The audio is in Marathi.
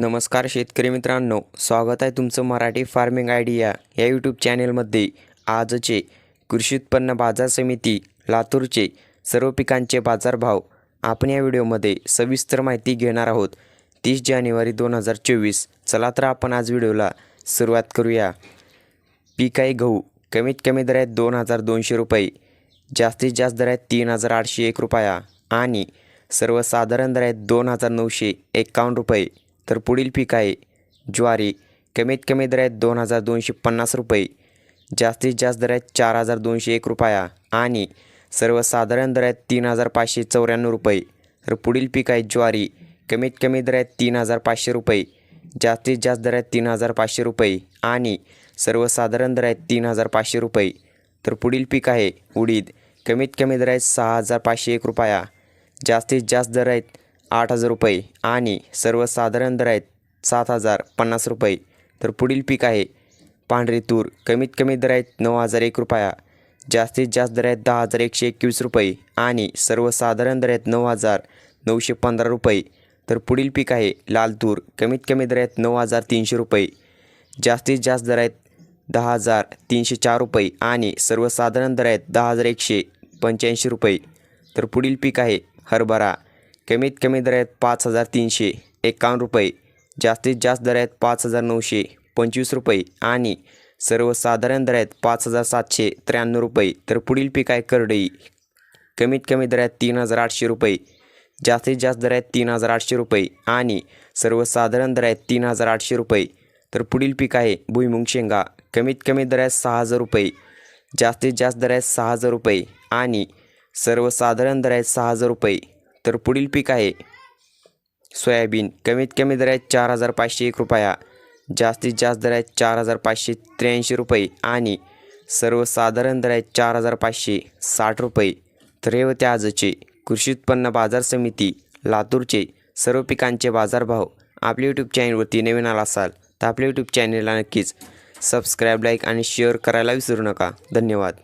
नमस्कार शेतकरी मित्रांनो स्वागत आहे तुमचं मराठी फार्मिंग आयडिया या यूट्यूब चॅनेलमध्ये आजचे कृषी उत्पन्न बाजार समिती लातूरचे सर्व पिकांचे बाजारभाव आपण या व्हिडिओमध्ये सविस्तर माहिती घेणार आहोत. तीस जानेवारी दोन हजार चोवीस. चला तर आपण आज व्हिडिओला सुरुवात करूया. पीक आहे गहू कमीत कमी दर आहेत दोन हजार दोनशे रुपये जास्तीत जास्त दर आहेत तीन हजार आठशे एक रुपया आणि सर्वसाधारण दर आहेत दोन हजार नऊशे एक्कावन्न रुपये. तर पुढील पीक आहे ज्वारी. कमीत कमी दर दोन हजार दोनशे पन्नास रुपये. जास्तीत जास्त दरात चार हजार दोनशे एक रुपया आणि सर्वसाधारण दर आहेत तीन हजार पाचशे चौऱ्याण्णव रुपये. तर पुढील पीक आहे ज्वारी. कमीत कमी दरात तीन हजार पाचशे रुपये. जास्तीत जास्त दरात तीन हजार पाचशे रुपये आणि सर्वसाधारण दर आहेत तीन हजार पाचशे रुपये. तर पुढील पीक आहे उडीद. कमीत कमी दरात आहेत सहा हजार पाचशे एक रुपया. जास्तीत जास्त दर आहेत आठ हजार रुपये आणि सर्वसाधारण दर आहेत सात हजार पन्नास रुपये. तर पुढील पीक आहे पांढरी तूर. कमीत कमी दर आहेत नऊ हजार एक रुपया. जास्तीत जास्त दर आहेत दहा हजार एकशे एकवीस रुपये आणि सर्वसाधारण दर आहेत नऊ हजार नऊशे पंधरा रुपये. तर पुढील पीक आहे लाल तूर. कमीत कमी दर आहेत नऊ हजार तीनशे रुपये. जास्तीत जास्त दर आहेत दहा हजार तीनशे चार रुपये आणि सर्वसाधारण दर आहेत दहा हजार एकशे पंच्याऐंशी रुपये. तर पुढील पीक आहे हरभरा. कमीत कमी दर आहेत पाच हजार तीनशे एकावन्न रुपये जास्तीत जास्त दर आहेत पाच हजार नऊशे पंचवीस रुपये आणि सर्वसाधारण दर आहेत पाच हजार सातशे त्र्याण्णव रुपये. तर पुढील पीक आहे करडई. कमीत कमी दर आहेत तीन हजार आठशे रुपये जास्तीत जास्त दर आहेत तीन हजार आठशे रुपये आणि सर्वसाधारण दर आहेत तीन हजार आठशे रुपये. तर पुढील पीक आहे भुईमुंग शेंगा. कमीत कमी दर आहेत सहा हजार रुपये जास्तीत जास्त दर आहेत सहा हजार रुपये आणि सर्वसाधारण दर आहेत सहा हजार रुपये. तर पुढील पीक आहे. सोयाबीन. कमीत कमी दर चार हजार पाचशे एक रुपया जास्तीत जास्त दर आहे चार हजार पाचशे त्र्याऐंशी रुपये आणि सर्वसाधारण दर आहे चार हजार पाचशे साठ रुपये. तर हे होते आजचे कृषी उत्पन्न बाजार समिती लातूरचे सर्व पिकांचे बाजारभाव आपल्या यूट्यूब चॅनलवरती नवीन आला असाल तर आपल्या यूट्यूब चॅनलला नक्कीच सबस्क्राईब लाईक आणि शेअर करायला विसरू नका. धन्यवाद.